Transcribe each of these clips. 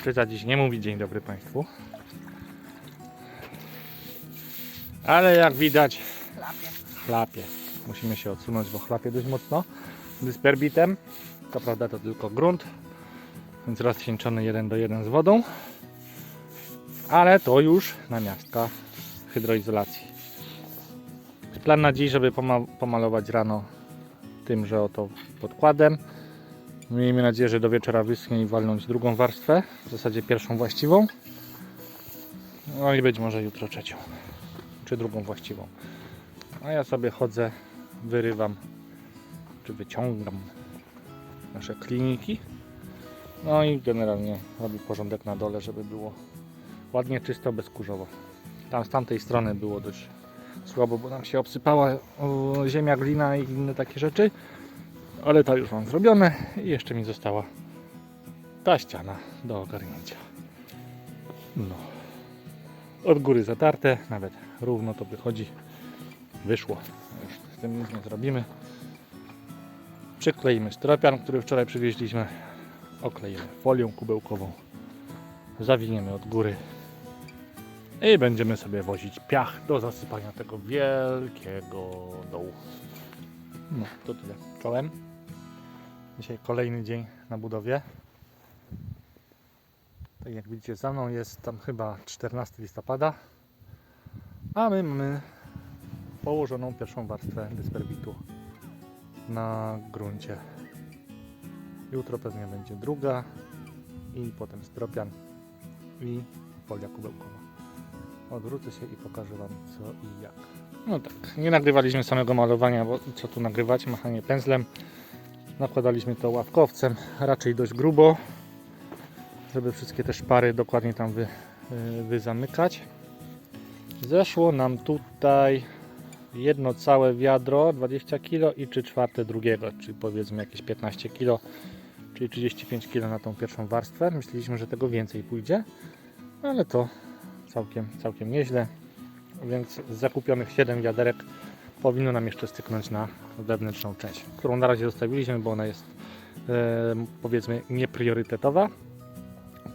Smoczyca dziś nie mówi dzień dobry Państwu. Ale jak widać Chlapie. chlapie. Musimy się odsunąć, bo chlapie dość mocno. Dysperbitem. To prawda to tylko grunt, więc rozcieńczony jeden do jeden z wodą. Ale to już na miastka hydroizolacji. Plan na dziś, żeby poma- pomalować rano tymże oto podkładem. Miejmy nadzieję, że do wieczora wyschnie i walnąć drugą warstwę, w zasadzie pierwszą właściwą. No i być może jutro trzecią, czy drugą właściwą. A ja sobie chodzę, wyrywam, czy wyciągam nasze kliniki. No i generalnie robię porządek na dole, żeby było ładnie, czysto, bezkurzowo. Tam z tamtej strony było dość słabo, bo nam się obsypała ziemia, glina i inne takie rzeczy. Ale to już mam zrobione i jeszcze mi została ta ściana do ogarnięcia. No. Od góry zatarte, nawet równo to wychodzi. Wyszło. Już z tym nic nie zrobimy. Przykleimy stropian, który wczoraj przywieźliśmy. Okleimy folią kubełkową. Zawiniemy od góry. I będziemy sobie wozić piach do zasypania tego wielkiego dołu. No, to tyle. Czołem. Dzisiaj kolejny dzień na budowie. Tak jak widzicie, za mną jest tam chyba 14 listopada. A my mamy położoną pierwszą warstwę dysperbitu na gruncie. Jutro pewnie będzie druga i potem stropian i folia kubełkowa. Odwrócę się i pokażę Wam co i jak. No tak, nie nagrywaliśmy samego malowania, bo co tu nagrywać, machanie pędzlem. Nakładaliśmy to ławkowcem, raczej dość grubo, żeby wszystkie te szpary dokładnie tam wy, y, wyzamykać. Zeszło nam tutaj jedno całe wiadro 20 kg i 3 czwarte drugiego, czyli powiedzmy jakieś 15 kg, czyli 35 kg na tą pierwszą warstwę. Myśleliśmy, że tego więcej pójdzie, ale to całkiem, całkiem nieźle. Więc z zakupionych 7 wiaderek powinno nam jeszcze styknąć na wewnętrzną część, którą na razie zostawiliśmy, bo ona jest powiedzmy niepriorytetowa.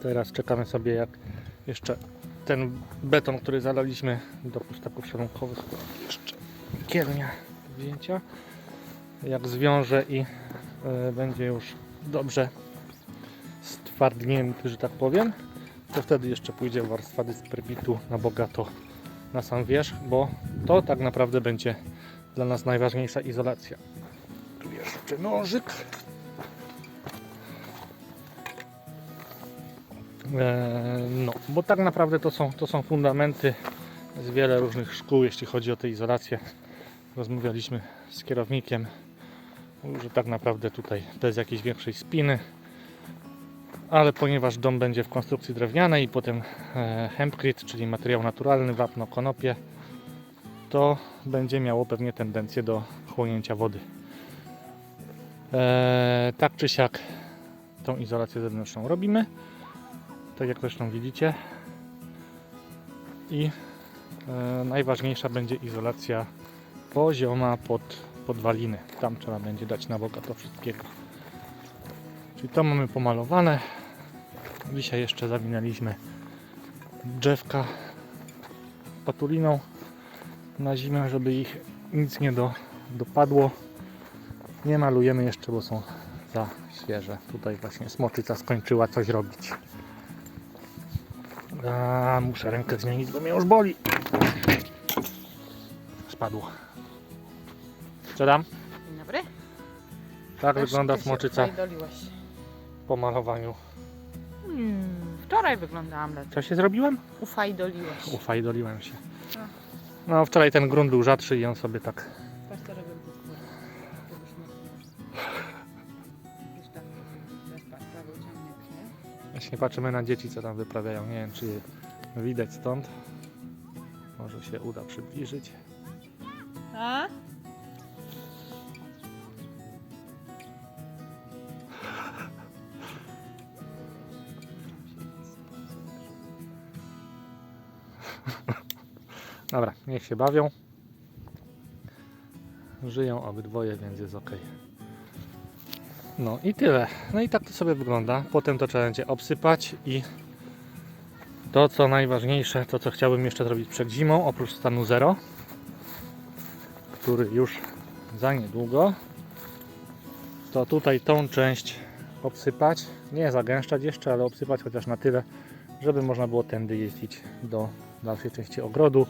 Teraz czekamy sobie jak jeszcze ten beton, który zalaliśmy do pustaków szalonkowych, jeszcze kielnia wzięcia, jak zwiąże i e, będzie już dobrze stwardnięty, że tak powiem, to wtedy jeszcze pójdzie warstwa dysperbitu na bogato na sam wierzch, bo to tak naprawdę będzie dla nas najważniejsza izolacja. Tu jeszcze nożyk. Eee, No, bo tak naprawdę to są, to są fundamenty z wiele różnych szkół, jeśli chodzi o tę izolację. Rozmawialiśmy z kierownikiem, że tak naprawdę tutaj bez jakiejś większej spiny, ale ponieważ dom będzie w konstrukcji drewnianej i potem e, hempcrete, czyli materiał naturalny, wapno, konopie, to będzie miało pewnie tendencję do chłonięcia wody. E, tak czy siak tą izolację zewnętrzną robimy, tak jak zresztą widzicie. I e, najważniejsza będzie izolacja pozioma pod podwaliny. Tam trzeba będzie dać na bogato wszystkiego. Czyli to mamy pomalowane. Dzisiaj jeszcze zawinęliśmy drzewka patuliną na zimę, żeby ich nic nie do, dopadło. Nie malujemy jeszcze, bo są za świeże. Tutaj właśnie smoczyca skończyła coś robić. A, muszę rękę zmienić, bo mnie już boli. Spadło. Co? Dzień dobry. Tak Też wygląda smoczyca po malowaniu. Hmm, wczoraj wyglądałam lepiej. Co się zrobiłem? Ufajdoliłeś. Ufajdoliłem się. No. Wczoraj ten grunt był rzadszy i on sobie tak nie? Właśnie patrzymy na dzieci, co tam wyprawiają. Nie wiem, czy widać stąd. Może się uda przybliżyć. A? Dobra, niech się bawią. Żyją obydwoje, więc jest ok. No i tyle. No i tak to sobie wygląda. Potem to trzeba będzie obsypać i to co najważniejsze, to co chciałbym jeszcze zrobić przed zimą, oprócz stanu zero, który już za niedługo, to tutaj tą część obsypać, nie zagęszczać jeszcze, ale obsypać chociaż na tyle, żeby można było tędy jeździć do dalszej części ogrodu.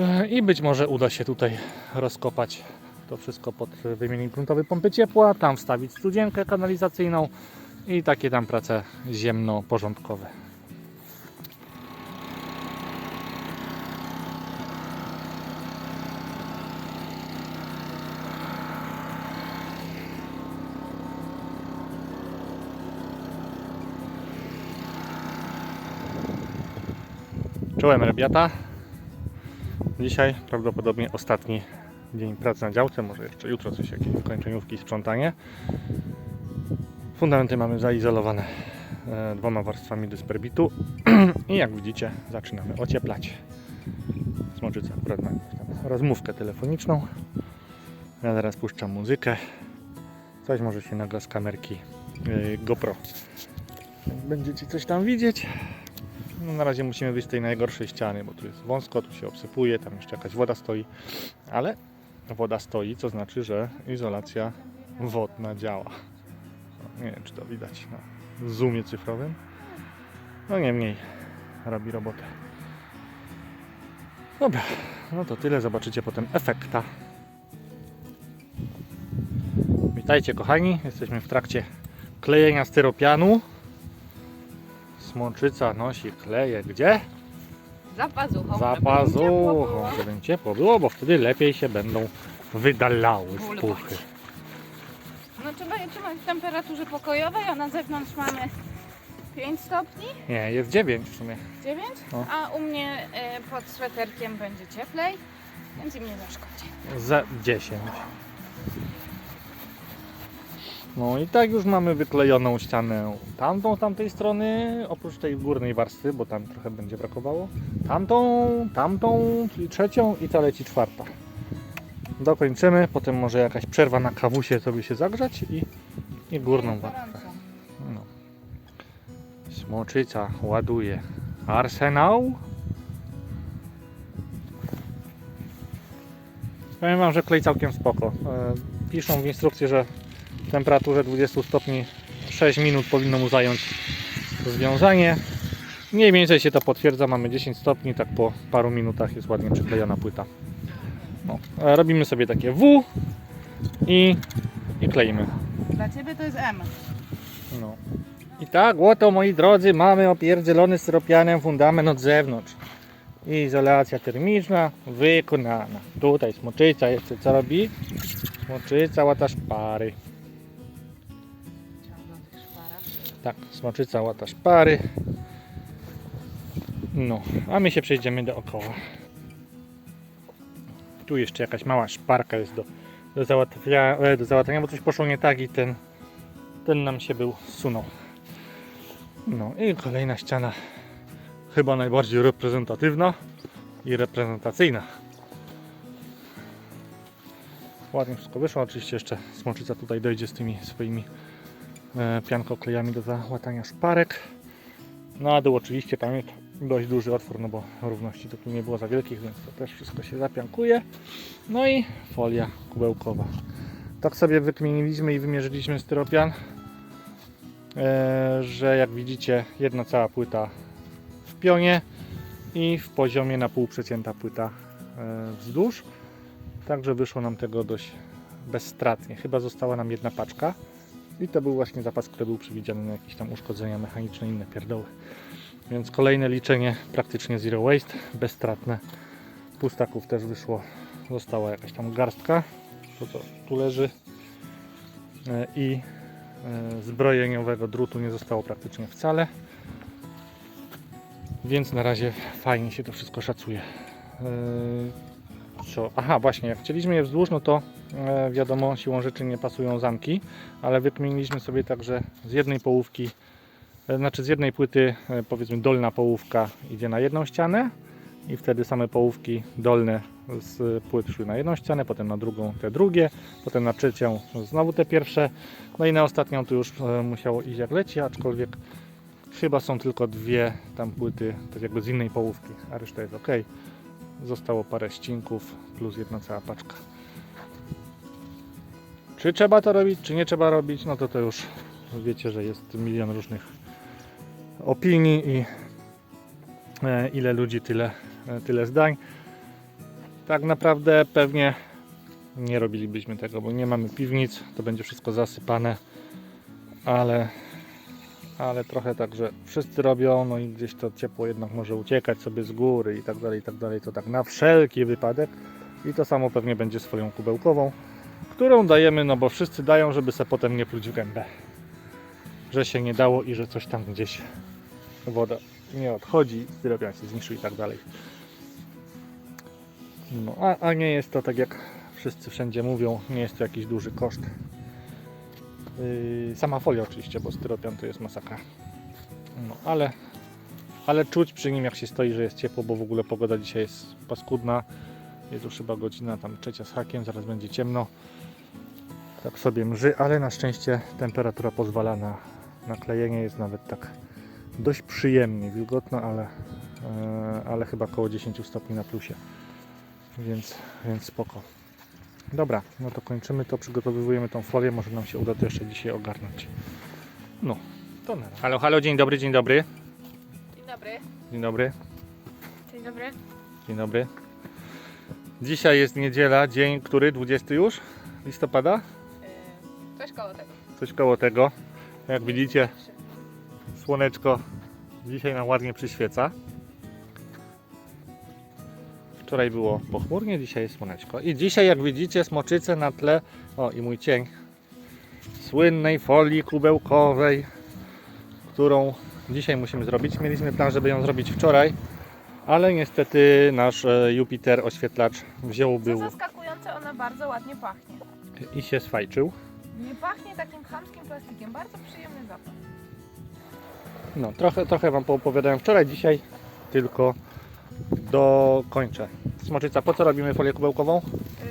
E, I być może uda się tutaj rozkopać to wszystko pod wymiennik gruntowy pompy ciepła, tam wstawić studzienkę kanalizacyjną i takie tam prace ziemno-porządkowe. Czołem Rebiata. Dzisiaj prawdopodobnie ostatni dzień pracy na działce, może jeszcze jutro coś jakieś kończeniówki, sprzątanie. Fundamenty mamy zaizolowane e, dwoma warstwami dysperbitu i jak widzicie zaczynamy ocieplać. Smoczyca akurat ma rozmówkę telefoniczną. Ja teraz puszczam muzykę. Coś może się nagra z kamerki e, GoPro. Będziecie coś tam widzieć. No na razie musimy wyjść z tej najgorszej ściany, bo tu jest wąsko, tu się obsypuje, tam jeszcze jakaś woda stoi, ale woda stoi, co znaczy, że izolacja wodna działa. No, Nie wiem, czy to widać na zoomie cyfrowym. No niemniej robi robotę. Dobra, no to tyle. Zobaczycie potem efekta. Witajcie kochani, jesteśmy w trakcie klejenia styropianu. Smoczyca nosi kleje gdzie? Za pazuchą. Za żeby im ciepło było. pazuchą, żeby im ciepło było, bo wtedy lepiej się będą wydalały Bulwać. wpuchy. No trzeba je trzymać w temperaturze pokojowej, a na zewnątrz mamy 5 stopni, Nie, jest 9 w sumie. 9, No. a u mnie e, pod sweterkiem będzie cieplej, więc im nie zaszkodzi. Za 10. No i tak już mamy wyklejoną ścianę tamtą z tamtej strony, oprócz tej górnej warstwy, bo tam trochę będzie brakowało. Tamtą, tamtą, czyli trzecią i ta leci czwarta. Dokończymy, potem może jakaś przerwa na kawusie sobie się zagrzać i, i górną warstwę. No. Smoczyca ładuje arsenał. Powiem Wam, że klej całkiem spoko. E, Piszą w instrukcji, że temperaturze 20 stopni 6 minut powinno mu zająć związanie. Mniej więcej się to potwierdza, mamy 10 stopni, tak po paru minutach jest ładnie przyklejona płyta. No. e, Robimy sobie takie W i, i kleimy. Dla Ciebie to jest M. No. I tak, oto moi drodzy, mamy opierdzielony styropianem fundament od zewnątrz. I izolacja termiczna wykonana. Tutaj smoczyca jeszcze co robi? Smoczyca łata szpary. Tak, smoczyca łata szpary. No, a my się przejdziemy dookoła. Tu jeszcze jakaś mała szparka jest do, do, załatwia, e, do bo coś poszło nie tak i ten, ten nam się był zsunął. No i kolejna ściana, chyba najbardziej reprezentatywna i reprezentacyjna. Ładnie wszystko wyszło, oczywiście jeszcze smoczyca tutaj dojdzie z tymi swoimi piankoklejami do załatania szparek. No a dół oczywiście tam jest dość duży otwór, no bo równości tu nie było za wielkich, więc to też wszystko się zapiankuje. No i folia kubełkowa. Tak sobie wykminiliśmy i wymierzyliśmy styropian, e, że jak widzicie jedna cała płyta w pionie i w poziomie na pół przecięta płyta e, wzdłuż. Także wyszło nam tego dość bezstratnie. Chyba została nam jedna paczka. I to był właśnie zapas, który był przewidziany na jakieś tam uszkodzenia mechaniczne inne pierdoły. Więc kolejne liczenie praktycznie zero waste, bezstratne. Pustaków też wyszło, została jakaś tam garstka, to co tu leży. E, I e, zbrojeniowego drutu nie zostało praktycznie wcale. Więc na razie fajnie się to wszystko szacuje. E, Co? Aha, właśnie, jak chcieliśmy je wzdłuż, no to wiadomo, siłą rzeczy nie pasują zamki, ale wykminiliśmy sobie tak, że z jednej połówki, e, znaczy z jednej płyty, e, powiedzmy dolna połówka idzie na jedną ścianę, i wtedy same połówki dolne z płyt szły na jedną ścianę, potem na drugą te drugie, potem na trzecią znowu te pierwsze, no i na ostatnią to już e, musiało iść jak leci, aczkolwiek chyba są tylko dwie tam płyty, tak jakby z innej połówki, a reszta jest ok. Zostało parę ścinków plus jedna cała paczka. Czy trzeba to robić, czy nie trzeba robić, no to to już wiecie, że jest milion różnych opinii i e, ile ludzi, tyle, e, tyle zdań. Tak naprawdę pewnie nie robilibyśmy tego, bo nie mamy piwnic, to będzie wszystko zasypane, ale, ale trochę tak, że wszyscy robią, no i gdzieś to ciepło jednak może uciekać sobie z góry i tak dalej, i tak dalej, to tak na wszelki wypadek i to samo pewnie będzie swoją kubełkową, którą dajemy, no bo wszyscy dają, żeby se potem nie pluć w gębę, że się nie dało i że coś tam gdzieś woda nie odchodzi, styropian się zniszczył i tak dalej. No, a, a nie jest to tak jak wszyscy wszędzie mówią, nie jest to jakiś duży koszt. Yy, sama folia oczywiście, bo styropian to jest masakra. No, ale, ale czuć przy nim jak się stoi, że jest ciepło, bo w ogóle pogoda dzisiaj jest paskudna. Jest już chyba godzina tam trzecia z hakiem, zaraz będzie ciemno. Tak sobie mrzy, ale na szczęście temperatura pozwala na, na klejenie. Jest nawet tak dość przyjemnie, wilgotno, ale, e, ale chyba około 10 stopni na plusie. Więc, więc spoko. Dobra, no to kończymy to, przygotowujemy tą folię, może nam się uda to jeszcze dzisiaj ogarnąć. No, to na Halo, halo, dzień dobry, dzień dobry. Dzień dobry. Dzień dobry, Dzień dobry. dzień dobry. Dzisiaj jest niedziela, dzień który? 20 już? Listopada? Coś koło tego. Coś koło tego. Jak widzicie, słoneczko dzisiaj nam ładnie przyświeca. Wczoraj było pochmurnie, dzisiaj jest słoneczko. I dzisiaj, jak widzicie, smoczyce na tle, o i mój cień, słynnej folii kubełkowej, którą dzisiaj musimy zrobić. Mieliśmy plan, żeby ją zrobić wczoraj, ale niestety nasz e, Jupiter oświetlacz wziął, Co był zaskakujące, ona bardzo ładnie pachnie. i się sfajczył. Nie pachnie takim chamskim plastikiem, bardzo przyjemny zapach. No, trochę, trochę Wam poopowiadałem wczoraj, dzisiaj tylko dokończę. Smoczyca, po co robimy folię kubełkową? Yy,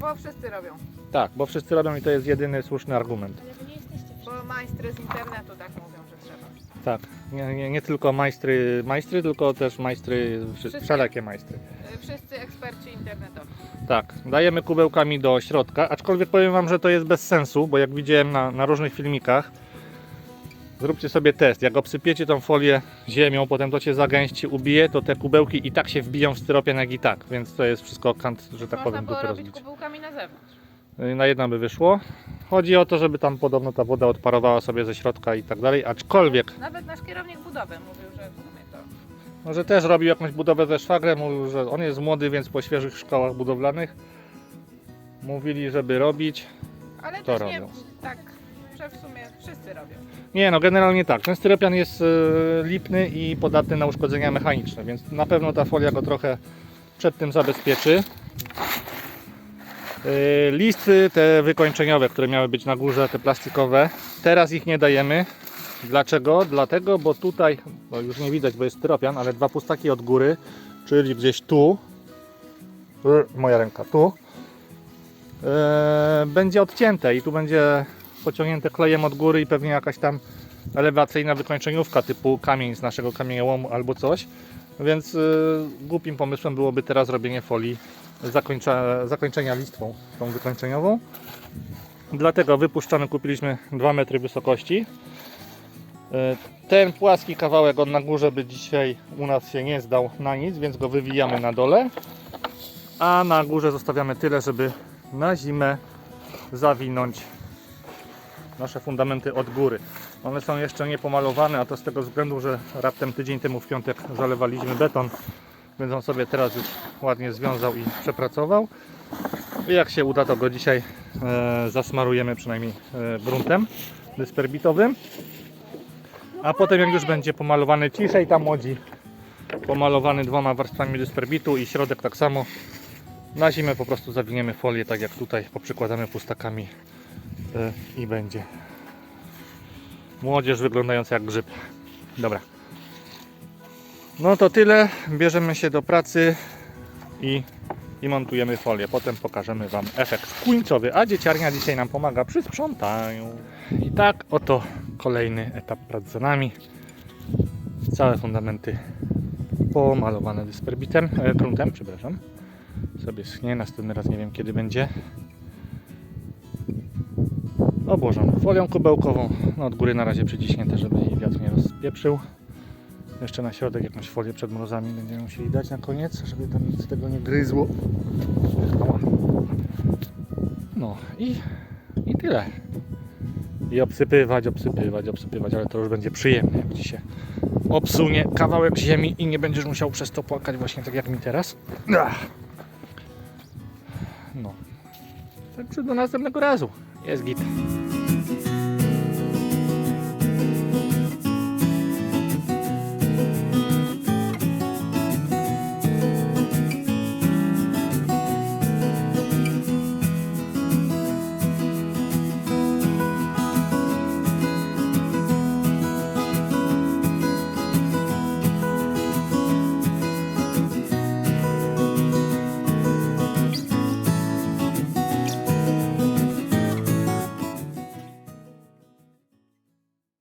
bo wszyscy robią. Tak, bo wszyscy robią i to jest jedyny słuszny argument. Ale wy nie jesteście Bo majstry z internetu tak mówią, że trzeba. Tak, nie, nie, nie tylko majstry, majstry, tylko też majstry, wszelakie majstry. Yy, wszyscy eksperci internetowi. Tak, dajemy kubełkami do środka, aczkolwiek powiem Wam, że to jest bez sensu, bo jak widziałem na, na różnych filmikach, zróbcie sobie test, jak obsypiecie tą folię ziemią, potem to się zagęści, ubije, to te kubełki i tak się wbiją w styropian jak i tak, więc to jest wszystko kant, że tak Można powiem, było robić kubełkami na zewnątrz. Y, na jedna by wyszło. Chodzi o to, żeby tam podobno ta woda odparowała sobie ze środka i tak dalej, aczkolwiek, Nawet nasz kierownik budowy mówił, że w sumie to... no, że też robił jakąś budowę ze szwagrem, mówił, że on jest młody, więc po świeżych szkołach budowlanych mówili, żeby robić. Ale To też nie robią. tak, że w sumie wszyscy robią. Nie, no generalnie tak, ten styropian jest y, lipny i podatny na uszkodzenia mechaniczne, więc na pewno ta folia go trochę przed tym zabezpieczy. Y, Listy te wykończeniowe, które miały być na górze, te plastikowe, teraz ich nie dajemy. Dlaczego? Dlatego, bo tutaj, bo już nie widać, bo jest styropian, ale dwa pustaki od góry, czyli gdzieś tu, moja ręka tu, y, będzie odcięte i tu będzie pociągnięte klejem od góry i pewnie jakaś tam elewacyjna wykończeniówka typu kamień z naszego kamieniołomu albo coś. Więc y, głupim pomysłem byłoby teraz robienie folii zakończa, zakończenia listwą tą wykończeniową. Dlatego wypuszczony kupiliśmy 2 metry wysokości. Y, Ten płaski kawałek on na górze by dzisiaj u nas się nie zdał na nic, więc go wywijamy na dole. A na górze zostawiamy tyle, żeby na zimę zawinąć nasze fundamenty od góry. One są jeszcze nie pomalowane, a to z tego względu, że raptem tydzień temu w piątek zalewaliśmy beton, on sobie teraz już ładnie związał i przepracował. I jak się uda, to go dzisiaj e, zasmarujemy przynajmniej e, gruntem dysperbitowym. A potem jak już będzie pomalowany ciszej tam łodzi, pomalowany dwoma warstwami dysperbitu i środek tak samo, na zimę po prostu zawiniemy folię, tak jak tutaj, poprzykładamy pustakami e, i będzie. Młodzież wyglądająca jak grzyb. Dobra. No to tyle. Bierzemy się do pracy i, i montujemy folię. Potem pokażemy Wam efekt końcowy. A dzieciarnia dzisiaj nam pomaga przy sprzątaniu. I tak oto kolejny etap prac za nami. Całe fundamenty pomalowane dysperbitem, e, przepraszam. Sobie schnie, następny raz nie wiem kiedy będzie. Obłożono folią kubełkową, no od góry na razie przyciśnięte, żeby jej wiatr nie rozpieprzył. Jeszcze na środek jakąś folię przed mrozami będziemy musieli dać na koniec, żeby tam nic tego nie gryzło. No i, i tyle. I obsypywać, obsypywać, obsypywać, ale to już będzie przyjemne, jak Ci się obsunie kawałek ziemi i nie będziesz musiał przez to płakać właśnie tak jak mi teraz. No. Także do następnego razu. Jest git.